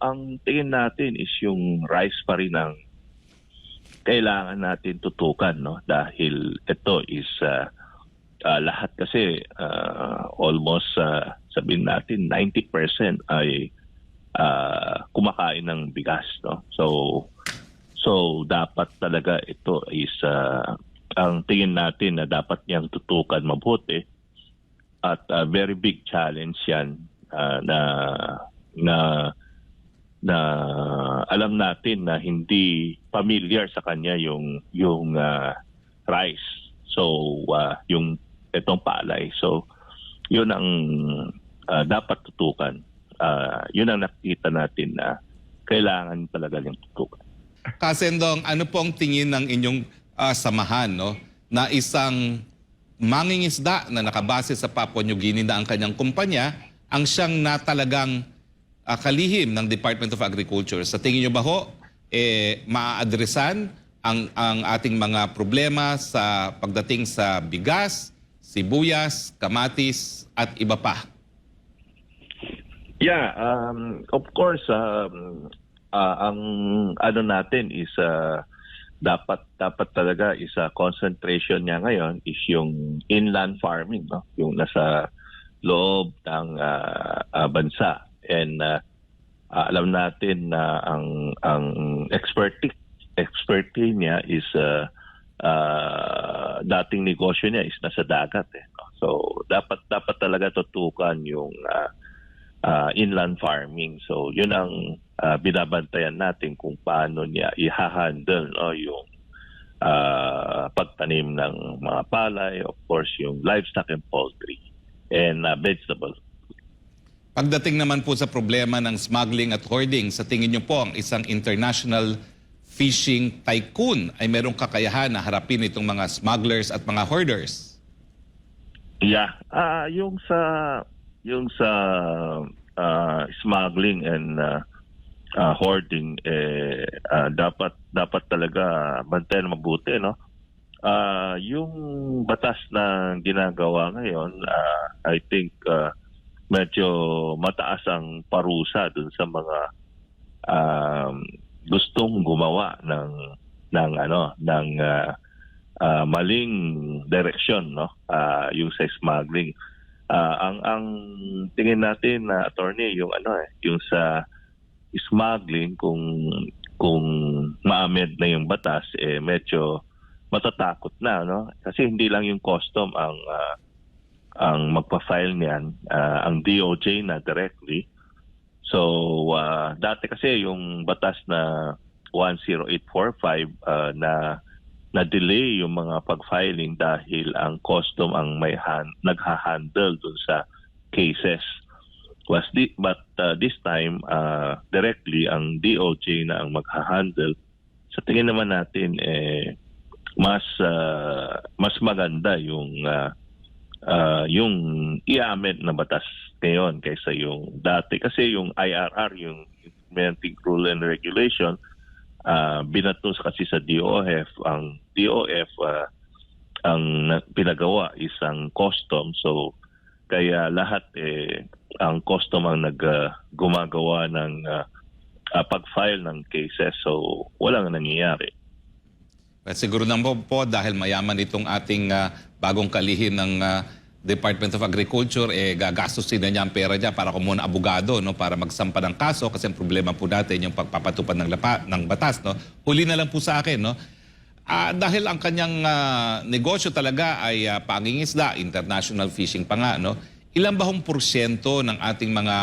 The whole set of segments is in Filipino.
ang tingin natin is yung rice pa rin ang kailangan natin tutukan no? Dahil ito is ah, ah, lahat kasi ah, almost ah, sabihin natin 90% ay ah, kumakain ng bigas no? So so dapat talaga ito is ah, ang tingin natin na dapat niyang tutukan mabuti at ah, very big challenge yan ah, na na na alam natin na hindi familiar sa kanya yung yung ah, rice. So ah, yung itong palay. So yun ang ah, dapat tutukan. Ah, yun ang nakita natin na kailangan talaga niyang tutukan. Kasendong, ano po ang tingin ng inyong ah, samahan no, na isang mangingisda na nakabase sa Papua New Guinea na ang kanyang kumpanya ang siyang na talagang ah, kalihim ng Department of Agriculture. Sa tingin niyo ba ho, eh, maaadresan ang, ang ating mga problema sa pagdating sa bigas, sibuyas, kamatis at iba pa? Yeah, um, of course, um, ah, ang ano natin is ah, dapat dapat talaga is ah, concentration niya ngayon is yung inland farming, no? Yung nasa loob ng ah, ah, bansa. And ah, ah, alam natin na ang ang expertise expertise niya is ah, ah, dating negosyo niya is nasa dagat eh. no? So dapat dapat talaga tutukan yung ah, uh, inland farming. So, yun ang uh, binabantayan natin kung paano niya i-handle no, yung uh, pagtanim ng mga palay, of course, yung livestock and poultry, and uh, vegetable. Pagdating naman po sa problema ng smuggling at hoarding, sa tingin niyo po ang isang international fishing tycoon ay merong kakayahan na harapin itong mga smugglers at mga hoarders? Yeah, ah yung sa yung sa uh, smuggling and uh, uh, hoarding eh ah, dapat dapat talaga bantayan mabuti no. Ah, yung batas na ginagawa ngayon, ah, I think ah, medyo mataas ang parusa dun sa mga um, gustong gumawa ng ng ano ng ah, ah, maling direksyon no? Ah, yung sa smuggling. Ah, ang ang tingin natin na attorney yung ano eh yung sa smuggling kung kung maamed na yung batas eh medyo matatakot na no? Kasi hindi lang yung custom ang ah, ang magpa-file niyan ah, ang DOJ na directly so ah, dati kasi yung batas na 10845 ah, na na-delay yung mga pag-filing dahil ang custom ang may han- nagha-handle dun sa cases. Was di- but uh, this time, uh, directly ang DOJ na ang magha-handle. Sa tingin naman natin, eh, mas uh, mas maganda yung uh, uh, yung i-amend na batas ngayon kaysa yung dati. Kasi yung IRR, yung Implementing Rule and Regulation, uh, binatos kasi sa DOF ang DOF uh, ang na- pinagawa is ang custom. So kaya lahat eh ang custom ang nag uh, ng uh, uh, pag-file ng cases. So walang nangyayari. At siguro naman po, po dahil mayaman itong ating ah, bagong kalihim ng ah, Department of Agriculture, eh, gagastusin na niya ang pera niya para kumuha ng abogado no, para magsampa ng kaso kasi ang problema po natin yung pagpapatupad ng, lapa, ng batas. No. Huli na lang po sa akin. No. Ah, dahil ang kanyang ah, negosyo talaga ay ah, pangingisda, international fishing pa nga, no? ilan ba hong porsyento ng ating mga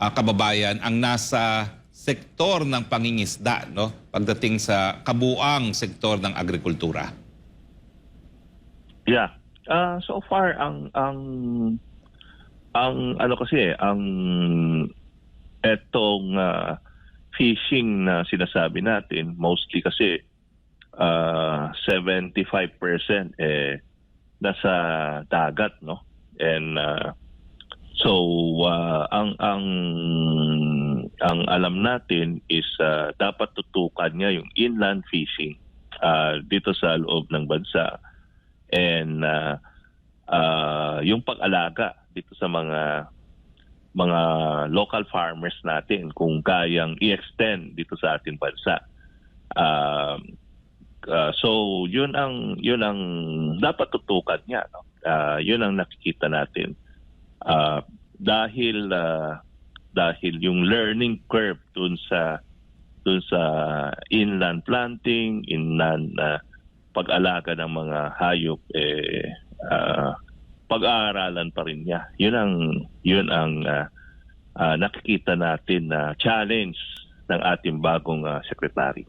ah, kababayan ang nasa sektor ng pangingisda no? pagdating sa kabuang sektor ng agrikultura? Yeah. Ah, so far ang ang ang ano kasi eh, ang etong ah, fishing na sinasabi natin mostly kasi ah, 75% eh nasa dagat no and ah, so ah, ang ang ang alam natin is ah, dapat tutukan niya yung inland fishing ah, dito sa loob ng bansa and uh, uh, yung pag-alaga dito sa mga mga local farmers natin kung kayang i-extend dito sa ating bansa. Um, uh, so yun ang yun ang dapat tutukan niya no? Ah, yun ang nakikita natin Ah, dahil ah, dahil yung learning curve dun sa dun sa inland planting inland na pag-alaga ng mga hayop eh ah, pag-aaralan pa rin niya yun ang yun ang ah, ah, nakikita natin na challenge ng ating bagong ah, secretary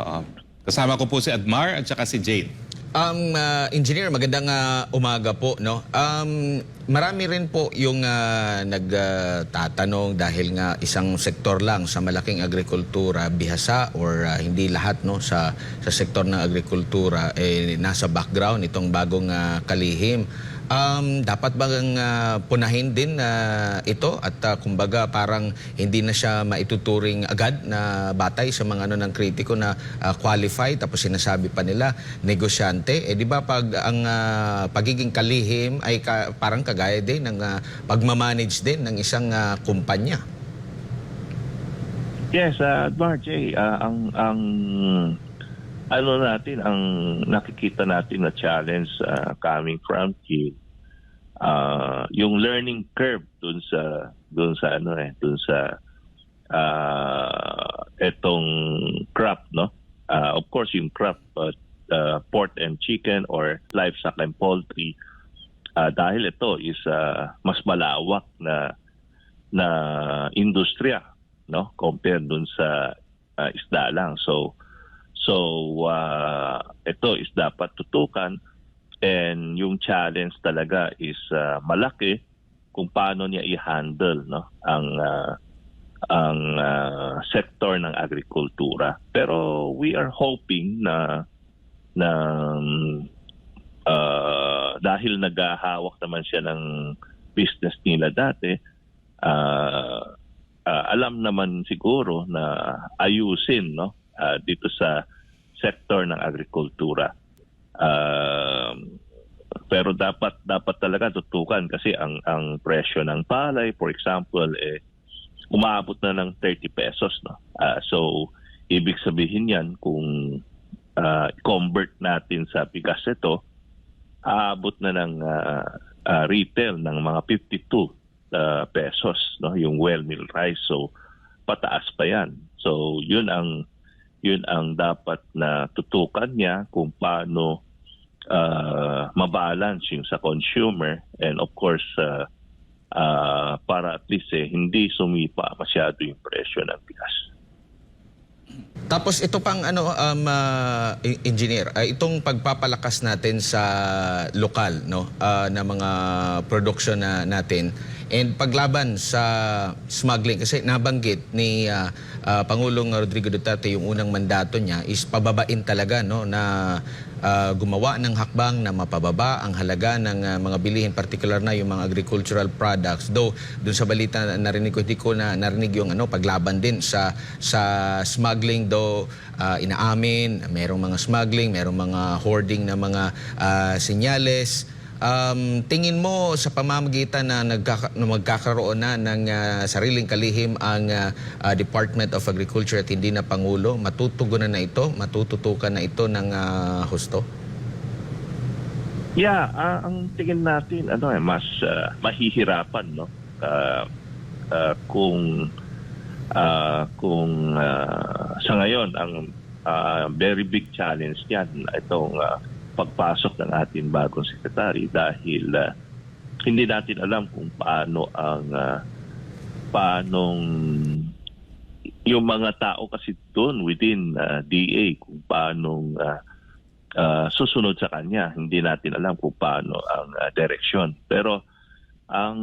Oo. kasama ko po si Admar at saka si Jade. Um, ah, engineer, magandang ah, umaga po, no? Um, marami rin po yung ah, nagtatanong dahil nga isang sektor lang sa malaking agrikultura bihasa or ah, hindi lahat no sa sa sektor ng agrikultura eh nasa background itong bagong ah, kalihim. Um, dapat bang ah, punahin din na ito at ah, kumbaga parang hindi na siya maituturing agad na batay sa mga ano ng kritiko na ah, qualified tapos sinasabi pa nila negosyante eh di ba pag ang ah, pagiging kalihim ay ka- parang kagaya din ng ah, pagmamanage din ng isang ah, kumpanya. Yes, uh, Marjay, uh, ang ang ano natin ang nakikita natin na challenge uh, coming from the uh, yung learning curve dun sa dun sa ano eh dun sa uh, etong crop no? Uh, of course yung crop but uh, pork and chicken or livestock and poultry uh, dahil ito is uh, mas malawak na na industriya no? Compared dun sa uh, isda lang. So so uh, ito is dapat tutukan and yung challenge talaga is uh, malaki kung paano niya i-handle no ang uh, ang uh, sector ng agrikultura. Pero we are hoping na na uh, dahil naghahawak naman siya ng business nila dati uh, uh, alam naman siguro na ayusin no uh, dito sa sector ng agrikultura. Um, pero dapat dapat talaga tutukan kasi ang ang presyo ng palay for example eh umaabot na ng 30 pesos no. Ah, so ibig sabihin yan kung ah, convert natin sa bigas ito aabot na ng ah, ah, retail ng mga 52 uh, pesos no yung well mill rice so pataas pa yan so yun ang yun ang dapat na tutukan niya kung paano uh, mabalance yung sa consumer and of course uh, uh, para at least eh, hindi sumipa masyado yung presyo ng bigas. Tapos ito pang ano um, e- engineer, ah, itong pagpapalakas natin sa lokal no ah, na mga production na natin and paglaban sa smuggling kasi nabanggit ni ah, ah, Pangulong Rodrigo Duterte yung unang mandato niya is pababain talaga no na ah, gumawa ng hakbang na mapababa ang halaga ng ah, mga bilihin particular na yung mga agricultural products. Though dun sa balita na narinig ko hindi ko na narinig yung ano paglaban din sa sa smuggling. Though ah, inaamin merong mga smuggling merong mga hoarding na mga ah, senyales Um, tingin mo sa pamamagitan na, nagkaka- na magkakaroon na ng ah, sariling kalihim ang ah, ah, Department of Agriculture at hindi na Pangulo, matutugunan na ito, matututukan na ito ng ah, husto? Yeah, ah, ang tingin natin ano eh mas ah, mahihirapan no Ah, ah, kung ah, kung ah, sa ngayon ang ah, very big challenge niyan itong ah, pagpasok ng ating bagong secretary dahil ah, hindi natin alam kung paano ang ah, paanong yung mga tao kasi doon within ah, DA kung paanong ah, ah, susunod sa kanya. Hindi natin alam kung paano ang ah, direksyon. Pero ang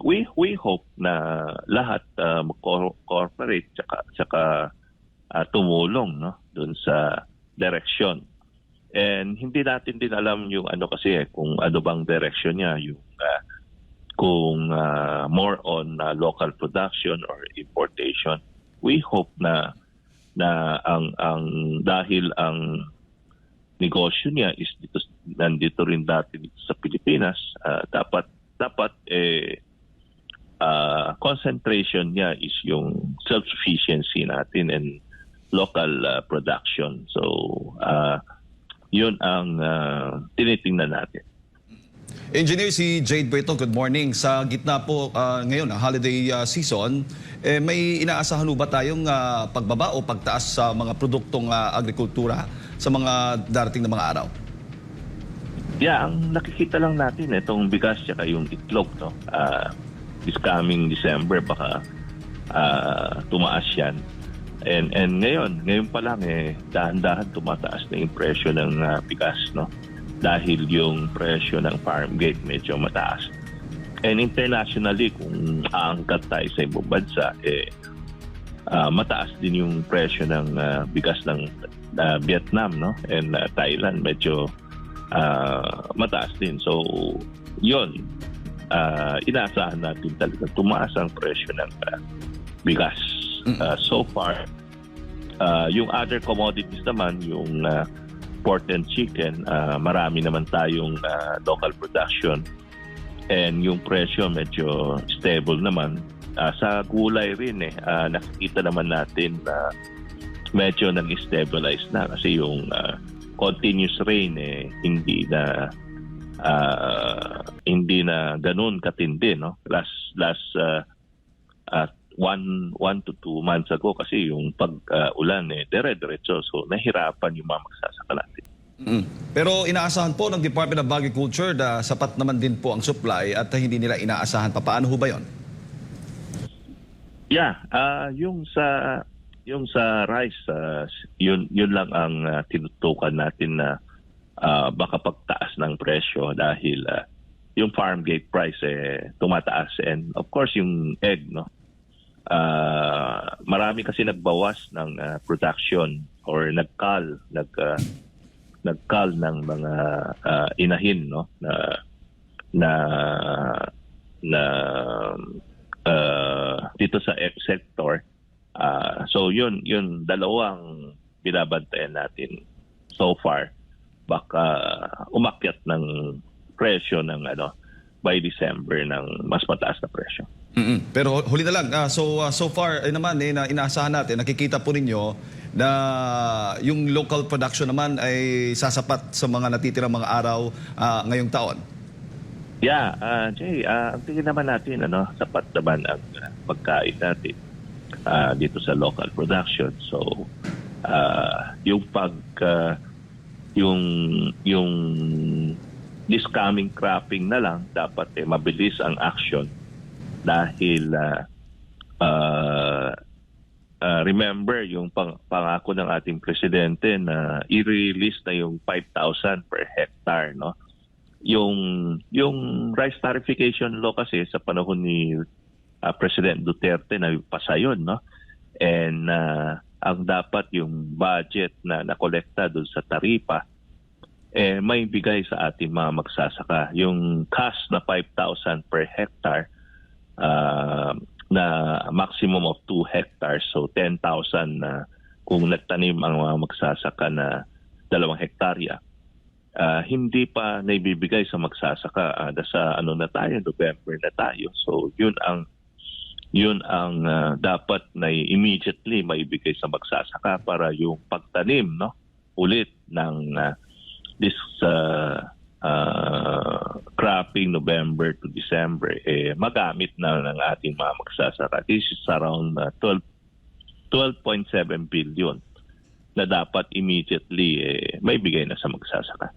we we hope na lahat uh, cooperate tsaka tsaka ah, tumulong no doon sa direksyon. And hindi natin din alam yung ano kasi eh, kung ano bang direksyon niya yung ah, kung ah, more on ah, local production or importation. We hope na na ang ang dahil ang negosyo niya is dito nandito rin dati dito sa Pilipinas ah, dapat dapat eh ah, concentration niya is yung self-sufficiency natin and local ah, production. So, ah, yun ang ah, tinitingnan natin. Engineer si Jade Brito, good morning. Sa gitna po ah, ngayon, ah, holiday ah, season, eh, may inaasahan ba tayong ah, pagbaba o pagtaas sa mga produktong ah, agrikultura sa mga darating na mga araw? Yeah, ang nakikita lang natin itong bigas tsaka yung itlog no. Ah, this coming December baka ah, tumaas 'yan. And and ngayon, ngayon pa lang eh dahan-dahan tumataas na yung presyo ng ah, bigas no. Dahil yung presyo ng farm gate medyo mataas. And internationally kung aangkat tayo sa ibang bansa eh ah, mataas din yung presyo ng ah, bigas ng ah, Vietnam no and ah, Thailand medyo ah, mataas din. So, yun. ah, inaasahan natin talaga tumaas ang presyo ng ah, bigas. Ah, so far, ah, yung other commodities naman, yung ah, pork and chicken, ah, marami naman tayong ah, local production. And yung presyo medyo stable naman. Ah, sa gulay rin eh, ah, nakikita naman natin na medyo nag-stabilize na kasi yung ah, continuous rain eh hindi na ah, hindi na ganun katindi no last last uh, one one to two months ago kasi yung pag ah, ulan eh dire-diretso so nahirapan yung mga magsasaka natin Mm. Pero inaasahan po ng Department of Agriculture na sapat naman din po ang supply at hindi nila inaasahan pa. Paano ho ba yon? Yeah, ah yung sa yung sa rice ah, yun yun lang ang ah, tinutukan natin na ah, baka pagtaas ng presyo dahil ah, yung farm gate price eh tumataas and of course yung egg no. Ah, marami kasi nagbawas ng ah, production or nagkal nag ah, nagkal ng mga ah, inahin no na na na uh, dito sa egg sector. Ah, so yun, yun dalawang binabantayan natin so far. Baka umakyat ng presyo ng ano by December ng mas mataas na presyo. Mm-mm. Pero huli na lang, ah, so ah, so far eh, naman eh, na inaasahan natin, nakikita po ninyo na yung local production naman ay sasapat sa mga natitirang mga araw ah, ngayong taon. Yeah, ah Jay, ah, ang tingin naman natin ano, sapat naman ang ah, pagkain natin ah, dito sa local production. So ah, yung pag ah, yung yung this coming cropping na lang dapat eh, mabilis ang action dahil ah, ah, ah, remember yung pang, pangako ng ating presidente na i-release na yung 5,000 per hectare no? Yung yung rice tarification law kasi sa panahon ni ah, President Duterte na pasa yun, no? And ah, ang dapat yung budget na nakolekta doon sa taripa eh may bigay sa ating mga magsasaka. Yung cash na 5,000 per hectare ah, na maximum of 2 hectares. So 10,000 na kung nagtanim ang mga magsasaka na dalawang hektarya. Ah, hindi pa naibibigay sa magsasaka. Ah, sa ano na tayo November na tayo. So yun ang yun ang ah, dapat na immediately maibigay sa magsasaka para yung pagtanim no ulit ng ah, this ah, ah, cropping November to December eh magamit na ng ating mga magsasaka this is around ah, 12 12.7 billion na dapat immediately eh, maibigay na sa magsasaka.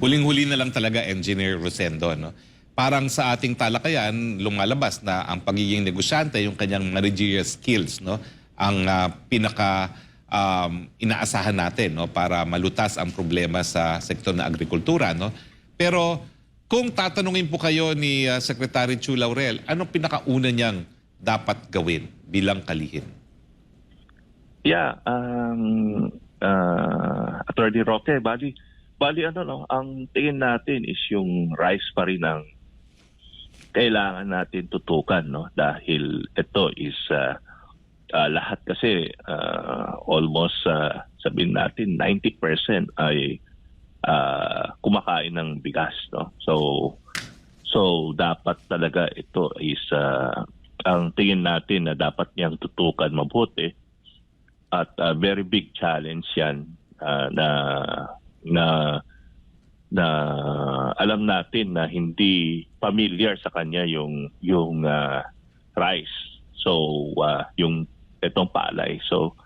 Huling-huli na lang talaga, Engineer Rosendo, no? Parang sa ating talakayan, lumalabas na ang pagiging negosyante, yung kanyang managerial skills, no? Ang ah, pinaka um, inaasahan natin, no? Para malutas ang problema sa sektor na agrikultura, no? Pero kung tatanungin po kayo ni ah, Secretary Chu Laurel, anong pinakauna niyang dapat gawin bilang kalihim? Yeah, um, uh, Attorney Roque, bali, bali ano no, ang tingin natin is yung rice pa rin ang kailangan natin tutukan no dahil ito is uh, uh, lahat kasi uh, almost uh, sabihin natin 90% ay uh, kumakain ng bigas no. So So dapat talaga ito is ah, ang tingin natin na dapat niyang tutukan mabuti at ah, very big challenge yan ah, na na na alam natin na hindi familiar sa kanya yung yung ah, rice. So ah, yung itong palay. So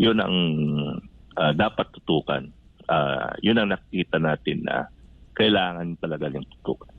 yun ang ah, dapat tutukan. Ah, yun ang nakikita natin na kailangan talaga niyang tutukan.